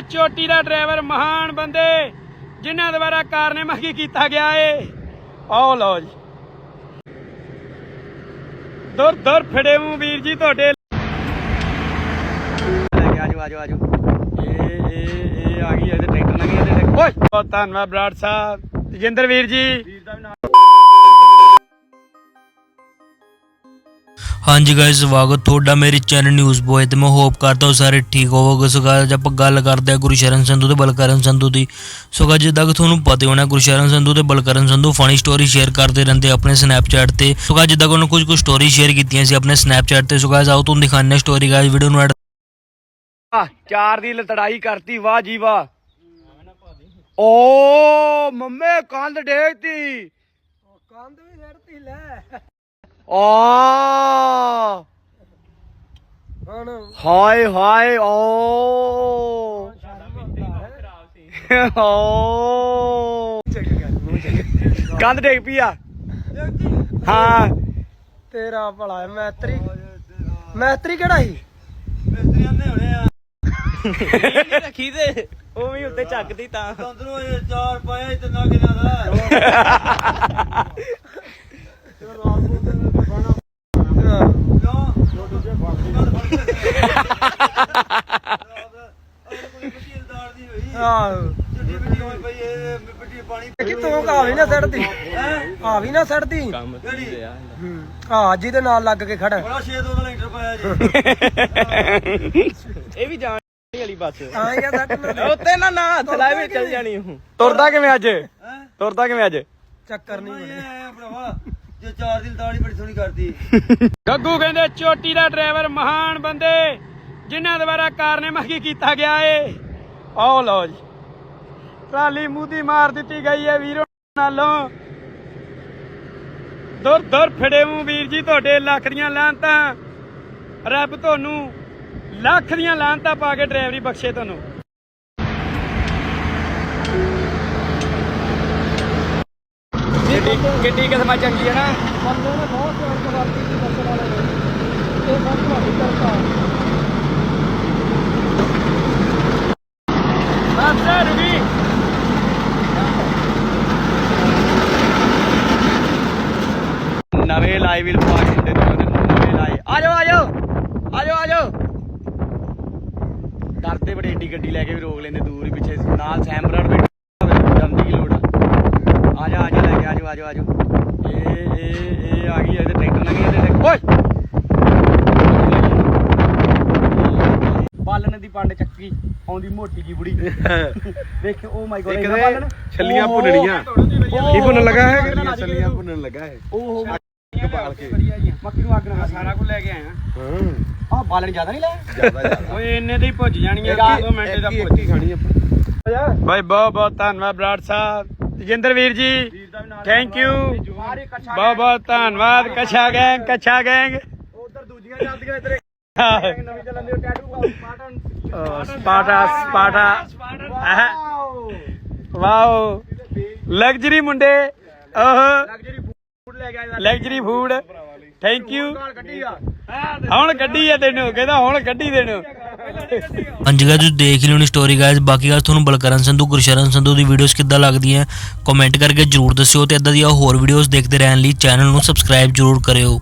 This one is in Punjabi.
ਕਹਿੰਦੇ ਚੋਟੀ ਦਾ ਡਰਾਈਵਰ ਮਹਾਨ ਬੰਦੇ ਜਿਨ੍ਹਾਂ ਦੁਆਰਾ ਕਾਰਨਾਮਾ ਕੀਤਾ ਗਿਆ ਏ। ਆਓ ਲਓ ਜੀ। ਦੁਰ ਦੁਰ ਫੜੇ ਮੂੰ ਵੀਰ ਜੀ ਤੁਹਾਡੇ। ਆਜੋ ਆਜੋ ਆਜੋ। ਇਹ ਇਹ ਇਹ ਆ ਗਈ ਇਹਦੇ ਟਰੈਕਟਰ ਲੰਘੇ ਇਹਦੇ। ਓਏ ਬਹੁਤ ਧੰਨਵਾਦ ਬਰਾੜ ਸਾਹਿਬ। ਤੇਜਿੰਦਰ ਵੀਰ ਜੀ। ਹਾਂਜੀ ਗਾਇਸ ਸਵਾਗਤ ਤੁਹਾਡਾ ਮੇਰੇ ਚੈਨਲ ਨਿਊਜ਼ ਬੋਏ ਤੇ ਮੈਂ ਹੋਪ ਕਰਦਾ ਹਾਂ ਸਾਰੇ ਠੀਕ ਹੋਵੋਗੇ। ਸੋ guys, ਆਪਾਂ ਗੱਲ ਕਰਦੇ ਹਾਂ ਗੁਰਸ਼ਰਨ ਸੰਧੂ ਤੇ ਬਲਕਰਨ ਸੰਧੂ ਦੀ। ਸੋ guys, ਜਿੱਦਾਂ ਕਿ ਤੁਹਾਨੂੰ ਪਤਾ ਹੋਣਾ ਗੁਰਸ਼ਰਨ ਸੰਧੂ ਤੇ Balkaran Sandhu funny story share ਕਰਦੇ ਰਹਿੰਦੇ ਆਪਣੇ ਸਨੈਪਚੈਟ ਤੇ। ਸੋ guys, ਜਿੱਦਾਂ ਕਿ ਉਹਨਾਂ ਕੁਝ ਕੁ ਸਟੋਰੀ ਸ਼ੇਅਰ ਕੀਤੀਆਂ ਸੀ ਆਪਣੇ ਸਨੈਪਚੈਟ ਤੇ। ਸੋ guys, ਆਓ ਤੁਹਾਨੂੰ ਦਿਖਾਉਂਦੇ ਸਟੋਰੀ ਗਾਇਸ ਵੀਡੀਓ ਨੂੰ ਆਹ, ਚਾਰ ਦੀ ਲਤੜਾਈ ਕਰਤੀ ਵਾਹ ਜੀ ਵਾਹ। ਓ ਮੰਮੇ ਕੰਧ ਡੇਗਤੀ। ਕੰਧ ਵੀ ਰੜਤੀ ਲੈ। ਆ ਹਾਏ ਹਾਏ ਓ। ਓ। ਕੰਧ ਡੇਗ ਪਈ ਆ। ਹਾਂ। ਤੇਰਾ ਭਲਾ ਮੈਤਰੀ। ਮੈਤਰੀ ਕਿਹੜਾ ਸੀ? ਰੱਖੀ ਤੇ ਉਹ ਵੀ ਉੱਤੇ ਚੱਕਦੀ ਤਾਂ। ਚਾਰ ਪਾਇਆ ਤੇ ਨਾ ਕਿਨਾਂ ਦਾ ਆਹ ਕਿ ਤੂੰ ਆ ਵੀ ਨਾ ਸੜਦੀ। ਆ ਵੀ ਨਾ ਸੜਦੀ। ਆ। ਜਿਹਦੇ ਨਾਲ ਲੱਗ ਕੇ ਖੜਾ। ਬੜਾ 6 2 ਦਾ ਲੈਂਟਰ ਪਾਇਆ ਜੀ। ਇਹ ਵੀ ਜਾਣ ਵਾਲੀ ਬੱਸ। ਆ ਗਿਆ ਸੱਟ ਨਾ ਉੱਤੇ ਨਾ ਨਾ ਹੱਥ ਲਾਏ ਵੀ ਚੱਲ ਜਾਣੀ ਉਹ। ਤੁਰਦਾ ਕਿਵੇਂ ਅੱਜ? ਤੁਰਦਾ ਕਿਵੇਂ ਅੱਜ? ਚੱਕਰ ਨਹੀਂ ਇਹ ਬਣਿਆ। ਆਇਆ ਭਰਾਵਾ ਜੇ ਚਾਰ ਦਿਨ ਤਾੜੀ ਬੜੀ ਸੋਹਣੀ ਕਰਦੀ ਗੱਗੂ ਕਹਿੰਦੇ ਚੋਟੀ ਦਾ ਡਰਾਈਵਰ ਮਹਾਨ ਬੰਦੇ ਜਿਨ੍ਹਾਂ ਦੁਆਰਾ ਕਾਰਨਾਮਾ ਕੀਤਾ ਗਿਆ ਏ। ਆਓ ਲਓ ਜੀ। ਟਰਾਲੀ ਮੂਦੀ ਮਾਰ ਦਿੱਤੀ ਗਈ ਏ ਵੀਰੋ ਨਾਲੋਂ। ਦੁਰ ਦੁਰ ਫੜੇ ਵੀਰ ਜੀ, ਤੁਹਾਡੇ ਲੱਖ ਦੀਆਂ ਲਾਂਤਾਂ ਰੱਬ ਤੁਹਾਨੂੰ ਲੱਖ ਦੀਆਂ ਲਾਂਤਾਂ ਪਾ ਕੇ ਡਰਾਈਵਰੀ ਬਖਸ਼ੇ ਤੁਹਾਨੂੰ। ਕਿੱਡੀ ਕਿੱਡੀ ਕਿਸਮਾਂ ਚੰਗੀ ਹੈ ਨਾ? ਬੰਦੇ ਨੇ ਬਹੁਤ ਸੇਵਾ ਕਰਦੀ ਸੀ ਬੱਸ ਵਾਲੇ ਨੇ। ਇਹ ਸਭ ਤੁਹਾਡੀ ਕਿਰਪਾ ਬਸ ਰੁਕੀ ਨਵੇਂ ਲਾਈਵ ਵੀਲ ਪਾ ਕੇ ਦਿੰਦੇ ਨੇ ਨਵੇਂ ਲਾਏ ਆ ਜਾਓ ਆ ਜਾਓ ਆ ਜਾਓ ਆ ਜਾਓ ਡਰਦੇ ਬੜੇ ਏਡੀ ਗੱਡੀ ਲੈ ਕੇ ਵੀ ਰੋਕ ਲੈਂਦੇ, ਦੂਰ ਹੀ ਪਿੱਛੇ ਨਾਲ ਸੈਮਰਡ ਬੈਠਾ ਹੋਵੇ ਲੋੜ ਆ ਆ ਜਾ ਆ। ਜਾ ਲੈ ਕੇ ਆ ਜਾਓ ਆ ਜਾਓ ਆ ਜਾਓ ਇਹ ਇਹ ਇਹ ਆ ਗਈ ਇਹਦੇ ਟਰੈਕਟਰ ਲੰਘੇ ਇਹਦੇ ਓਏ ਬਾਲਣ ਦੀ ਪੰਡ ਚੱਕੀ ਆਉਂਦੀ ਮੋਟੀ ਜੀ ਬੁੜੀ। ਵੇਖ ਓ ਮਾਈ ਗੋਡ ਇਹਦਾ ਬਾਲਣ ਛੱਲੀਆਂ। ਭੁੰਨਣੀਆਂ। ਕੀ ਭੁੰਨਣ ਲੱਗਾ ਹੈ? ਛੱਲੀਆਂ। ਭੁੰਨਣ ਲੱਗਾ ਹੈ। ਓਹੋ ਬਾਲ ਕੇ। ਮੱਕੀ ਨੂੰ ਅੱਗ ਨਾ ਸਾਰਾ ਕੁਝ ਲੈ ਕੇ ਆਇਆ ਹਾਂ। ਆ ਬਾਲਣ ਜ਼ਿਆਦਾ ਨਹੀਂ ਲਾਇਆ ਜ਼ਿਆਦਾ ਜ਼ਿਆਦਾ। ਓਏ ਇੰਨੇ ਦੀ ਭੁੱਜ ਜਾਣੀਆਂ ਇਹਦਾ- 2 ਮਿੰਟ ਦਾ ਭੁੱਜ। ਖਾਣੀ ਆਪਾਂ। ਬਾਈ ਬਹੁਤ ਬਹੁਤ ਧੰਨਵਾਦ ਬਰਾੜ ਸਾਹਿਬ। ਤੇਜਿੰਦਰ ਵੀਰ ਜੀ ਥੈਂਕ ਯੂ ਬਹੁਤ ਬਹੁਤ ਧੰਨਵਾਦ। ਕਛਾ ਗੈਂਗ ਕਛਾ ਗੈਂਗ ਉਧਰ ਦੂਜੀਆਂ ਚੱਲਦੀਆਂ ਇੱਧਰ। ਨਵੀਂ ਚੱਲਣ ਦੀ ਟੈਟੂ ਪਾਟਨ ਸਪਾਟਾ। ਸਪਾਟਾ ਵਾਓ। ਲਗਜ਼ਰੀ ਮੁੰਡੇ। ਓਹ। Luxury food. ਲੈ ਕੇ ਆਇਆ ਲਗਜ਼ਰੀ ਫੂਡ ਥੈਂਕ ਯੂ ਗਾਲ ਹੁਣ ਕੱਢੀ ਆ ਤੈਨੂੰ ਕਹਿੰਦਾ ਹੁਣ ਕੱਢੀ ਤੈਨੂੰ। ਹਾਂਜੀ ਤੁਸੀਂ ਦੇਖ ਲਿਓ ਨੀ ਸਟੋਰੀ ਗਾਇਸ ਬਾਕੀ ਗਾਇਸ ਤੁਹਾਨੂੰ ਬਲਕਰਨ ਸੰਧੂ ਗੁਰਸ਼ਰਨ ਸੰਧੂ ਦੀ ਵੀਡੀਓਜ਼ ਕਿੱਦਾਂ ਲੱਗਦੀਆਂ ਕਮੈਂਟ ਕਰਕੇ ਜਰੂਰ ਦੱਸਿਓ ਤੇ ਇਦਾਂ ਦੀਆਂ ਹੋਰ ਵੀਡੀਓਜ਼ ਦੇਖਦੇ ਰਹਿਣ ਲਈ ਚੈਨਲ ਨੂੰ ਸਬਸਕ੍ਰਾਈਬ ਜਰੂਰ ਕਰਿਓ।